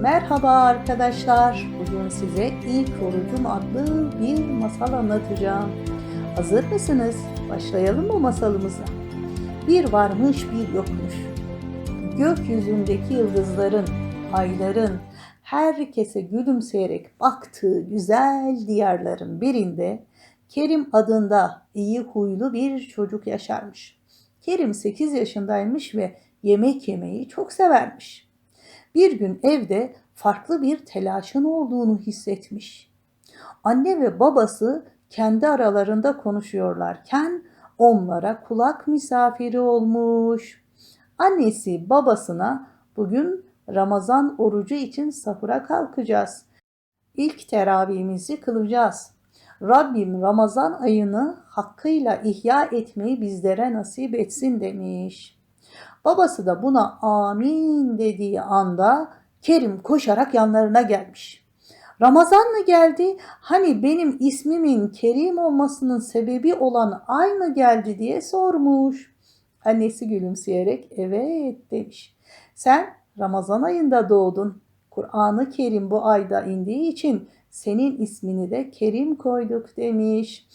Merhaba arkadaşlar. Bugün size İlk Orucum adlı bir masal anlatacağım. Hazır mısınız? Başlayalım mı masalımıza? Bir varmış bir yokmuş. Gökyüzündeki yıldızların, ayların, herkese gülümseyerek baktığı güzel diyarların birinde Kerim adında iyi huylu bir çocuk yaşarmış. Kerim 8 yaşındaymış ve yemek yemeyi çok severmiş. Bir gün evde farklı bir telaşın olduğunu hissetmiş. Anne ve babası kendi aralarında konuşuyorlarken onlara kulak misafiri olmuş. Annesi babasına bugün Ramazan orucu için sahura kalkacağız. İlk teravihimizi kılacağız. Rabbim Ramazan ayını hakkıyla ihya etmeyi bizlere nasip etsin demiş. Babası da buna amin dediği anda Kerim koşarak yanlarına gelmiş. Ramazan mı geldi? Hani benim ismimin Kerim olmasının sebebi olan ay mı geldi diye sormuş. Annesi gülümseyerek evet demiş. Sen Ramazan ayında doğdun. Kur'an-ı Kerim bu ayda indiği için senin ismini de Kerim koyduk demiş.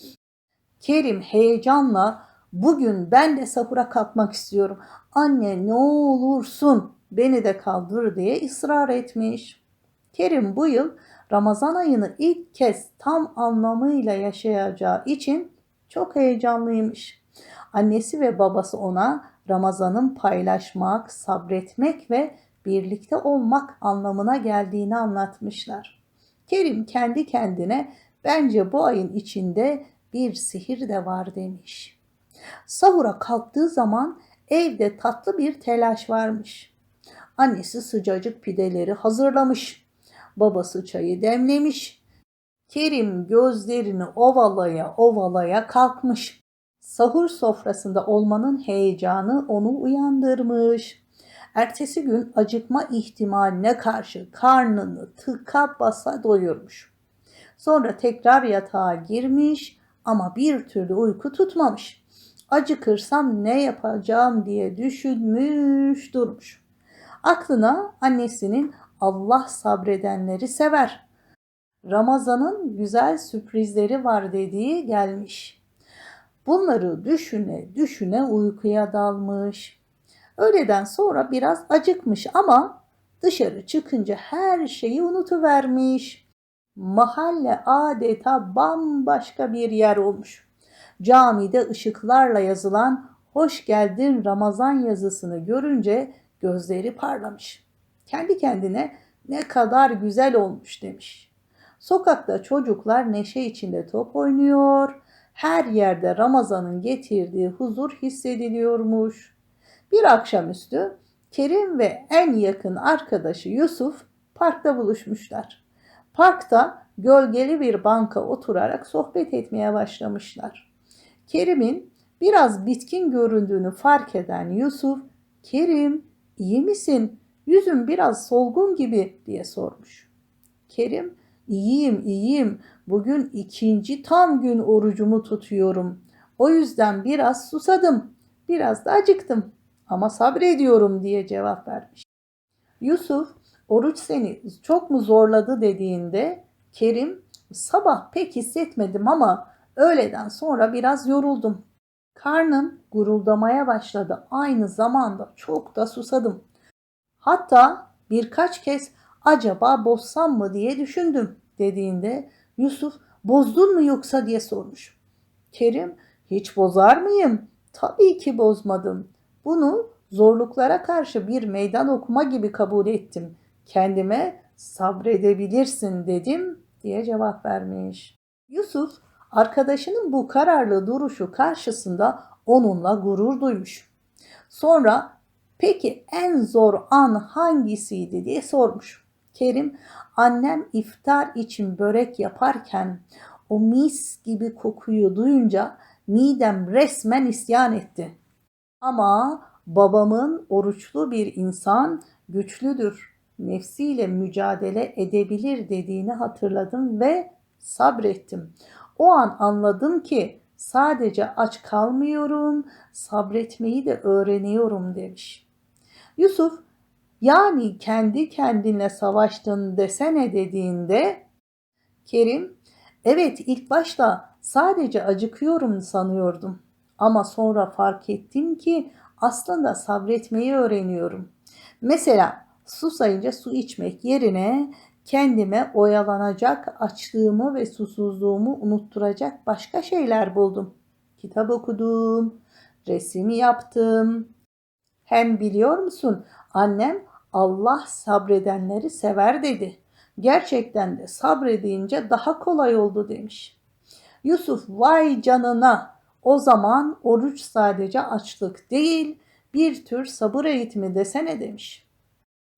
Kerim heyecanla bugün ben de sahura kalkmak istiyorum. Anne ne olursun beni de kaldır diye ısrar etmiş. Kerim bu yıl Ramazan ayını ilk kez tam anlamıyla yaşayacağı için çok heyecanlıymış. Annesi ve babası ona Ramazan'ın paylaşmak, sabretmek ve birlikte olmak anlamına geldiğini anlatmışlar. Kerim kendi kendine bence bu ayın içinde bir sihir de var demiş. Sahura kalktığı zaman evde tatlı bir telaş varmış. Annesi sıcacık pideleri hazırlamış. Babası çayı demlemiş. Kerim gözlerini ovalaya ovalaya kalkmış. Sahur sofrasında olmanın heyecanı onu uyandırmış. Ertesi gün acıkma ihtimaline karşı karnını tıka basa doyurmuş. Sonra tekrar yatağa girmiş ama bir türlü uyku tutmamış. Acıkırsam ne yapacağım diye düşünmüş durmuş. Aklına annesinin Allah sabredenleri sever. Ramazan'ın güzel sürprizleri var dediği gelmiş. Bunları düşüne düşüne uykuya dalmış. Öğleden sonra biraz acıkmış ama dışarı çıkınca her şeyi unutuvermiş. Mahalle adeta bambaşka bir yer olmuş. Camide ışıklarla yazılan hoş geldin Ramazan yazısını görünce gözleri parlamış. Kendi kendine ne kadar güzel olmuş demiş. Sokakta çocuklar neşe içinde top oynuyor. Her yerde Ramazan'ın getirdiği huzur hissediliyormuş. Bir akşamüstü Kerim ve en yakın arkadaşı Yusuf parkta buluşmuşlar. Parkta gölgeli bir banka oturarak sohbet etmeye başlamışlar. Kerim'in biraz bitkin göründüğünü fark eden Yusuf, "Kerim, iyi misin? Yüzün biraz solgun gibi." diye sormuş. Kerim, "İyiyim, iyiyim. Bugün ikinci tam gün orucumu tutuyorum. O yüzden biraz susadım. Biraz da acıktım ama sabrediyorum." diye cevap vermiş. Yusuf, "Oruç seni çok mu zorladı?" dediğinde Kerim, "Sabah pek hissetmedim ama Öğleden sonra biraz yoruldum. Karnım guruldamaya başladı. Aynı zamanda çok da susadım. Hatta birkaç kez acaba bozsam mı diye düşündüm dediğinde Yusuf bozdun mu yoksa diye sormuş. Kerim hiç bozar mıyım? Tabii ki bozmadım. Bunu zorluklara karşı bir meydan okuma gibi kabul ettim. Kendime sabredebilirsin dedim diye cevap vermiş. Yusuf Arkadaşının bu kararlı duruşu karşısında onunla gurur duymuş. Sonra peki en zor an hangisiydi diye sormuş. Kerim annem iftar için börek yaparken o mis gibi kokuyu duyunca midem resmen isyan etti. Ama babamın oruçlu bir insan güçlüdür, nefsiyle mücadele edebilir dediğini hatırladım ve sabrettim. O an anladım ki sadece aç kalmıyorum, sabretmeyi de öğreniyorum demiş. Yusuf Yani kendi kendine savaştın desene dediğinde Kerim, evet ilk başta sadece acıkıyorum sanıyordum. Ama sonra fark ettim ki aslında sabretmeyi öğreniyorum. Mesela susayınca su içmek yerine kendime oyalanacak açlığımı ve susuzluğumu unutturacak başka şeyler buldum. Kitap okudum, resim yaptım. Hem biliyor musun annem Allah sabredenleri sever dedi. Gerçekten de sabredince daha kolay oldu demiş. Yusuf vay canına o zaman oruç sadece açlık değil bir tür sabır eğitimi desene demiş.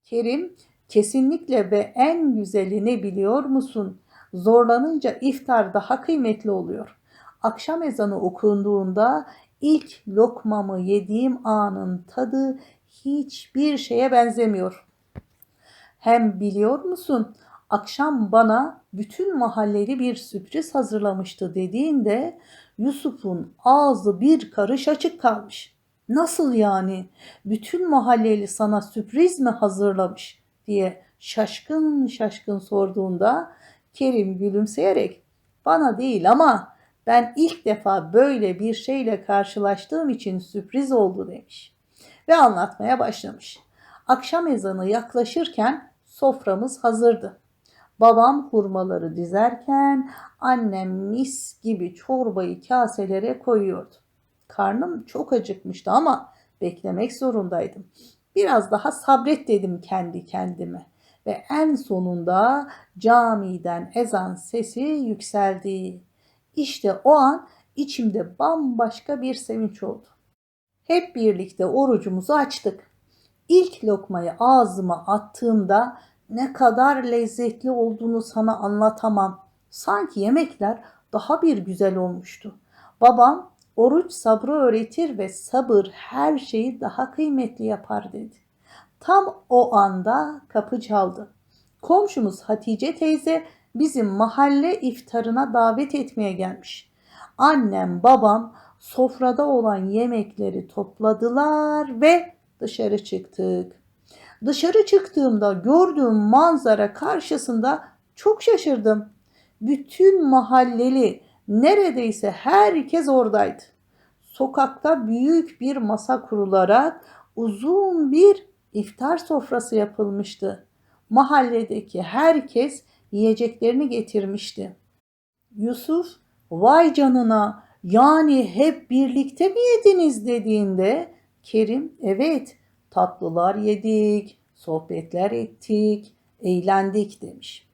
Kerim kesinlikle ve en güzelini biliyor musun? Zorlanınca iftar daha kıymetli oluyor. Akşam ezanı okunduğunda ilk lokmamı yediğim anın tadı hiçbir şeye benzemiyor. Hem biliyor musun? Akşam bana bütün mahalleli bir sürpriz hazırlamıştı dediğinde Yusuf'un ağzı bir karış açık kalmış. Nasıl yani? Bütün mahalleli sana sürpriz mi hazırlamış diye şaşkın şaşkın sorduğunda Kerim gülümseyerek bana değil ama ben ilk defa böyle bir şeyle karşılaştığım için sürpriz oldu demiş. Ve anlatmaya başlamış. Akşam ezanı yaklaşırken soframız hazırdı. Babam hurmaları dizerken annem mis gibi çorbayı kaselere koyuyordu. Karnım çok acıkmıştı ama beklemek zorundaydım. Biraz daha sabret dedim kendi kendime. Ve en sonunda camiden ezan sesi yükseldi. İşte o an içimde bambaşka bir sevinç oldu. Hep birlikte orucumuzu açtık. İlk lokmayı ağzıma attığımda ne kadar lezzetli olduğunu sana anlatamam. Sanki yemekler daha bir güzel olmuştu. Babam oruç sabrı öğretir ve sabır her şeyi daha kıymetli yapar dedi. Tam o anda kapı çaldı. Komşumuz Hatice teyze bizim mahalle iftarına davet etmeye gelmiş. Annem, babam sofrada olan yemekleri topladılar ve dışarı çıktık. Dışarı çıktığımda gördüğüm manzara karşısında çok şaşırdım. Bütün mahalleli neredeyse herkes oradaydı. Sokakta büyük bir masa kurularak uzun bir iftar sofrası yapılmıştı. Mahalledeki herkes yiyeceklerini getirmişti. Yusuf vay canına yani hep birlikte mi yediniz dediğinde Kerim evet tatlılar yedik, sohbetler ettik, eğlendik demiş.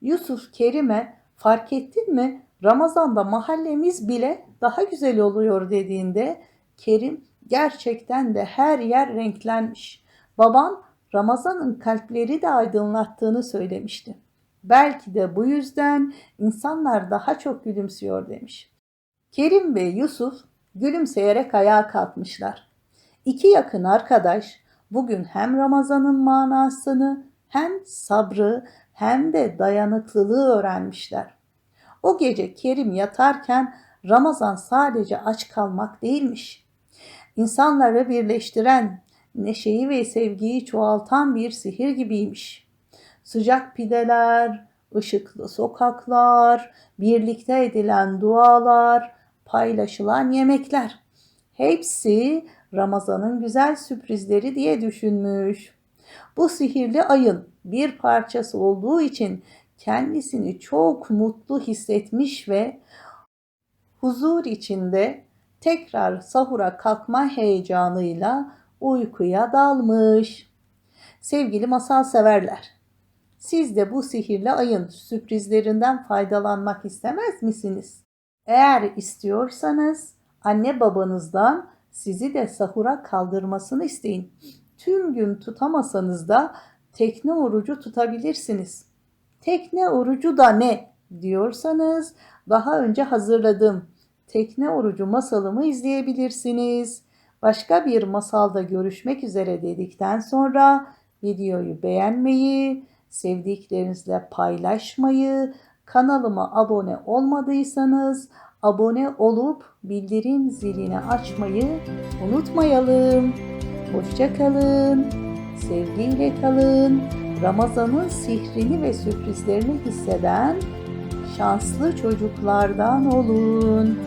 Yusuf Kerim'e fark ettin mi Ramazan'da mahallemiz bile daha güzel oluyor dediğinde Kerim gerçekten de her yer renklenmiş. Babam Ramazan'ın kalpleri de aydınlattığını söylemişti. Belki de bu yüzden insanlar daha çok gülümsüyor demiş. Kerim ve Yusuf gülümseyerek ayağa kalkmışlar. İki yakın arkadaş bugün hem Ramazan'ın manasını hem sabrı hem de dayanıklılığı öğrenmişler. O gece Kerim yatarken Ramazan sadece aç kalmak değilmiş. İnsanları birleştiren, neşeyi ve sevgiyi çoğaltan bir sihir gibiymiş. Sıcak pideler, ışıklı sokaklar, birlikte edilen dualar, paylaşılan yemekler. Hepsi Ramazan'ın güzel sürprizleri diye düşünmüş. Bu sihirli ayın bir parçası olduğu için kendisini çok mutlu hissetmiş ve huzur içinde tekrar sahura kalkma heyecanıyla uykuya dalmış. Sevgili masal severler, siz de bu sihirli ayın sürprizlerinden faydalanmak istemez misiniz? Eğer istiyorsanız anne babanızdan sizi de sahura kaldırmasını isteyin. Tüm gün tutamasanız da tekne orucu tutabilirsiniz. Tekne orucu da ne diyorsanız daha önce hazırladım. Tekne orucu masalımı izleyebilirsiniz. Başka bir masalda görüşmek üzere dedikten sonra videoyu beğenmeyi, sevdiklerinizle paylaşmayı, kanalıma abone olmadıysanız abone olup bildirim zilini açmayı unutmayalım. Hoşçakalın. sevgiyle kalın. Ramazan'ın sihrini ve sürprizlerini hisseden şanslı çocuklardan olun.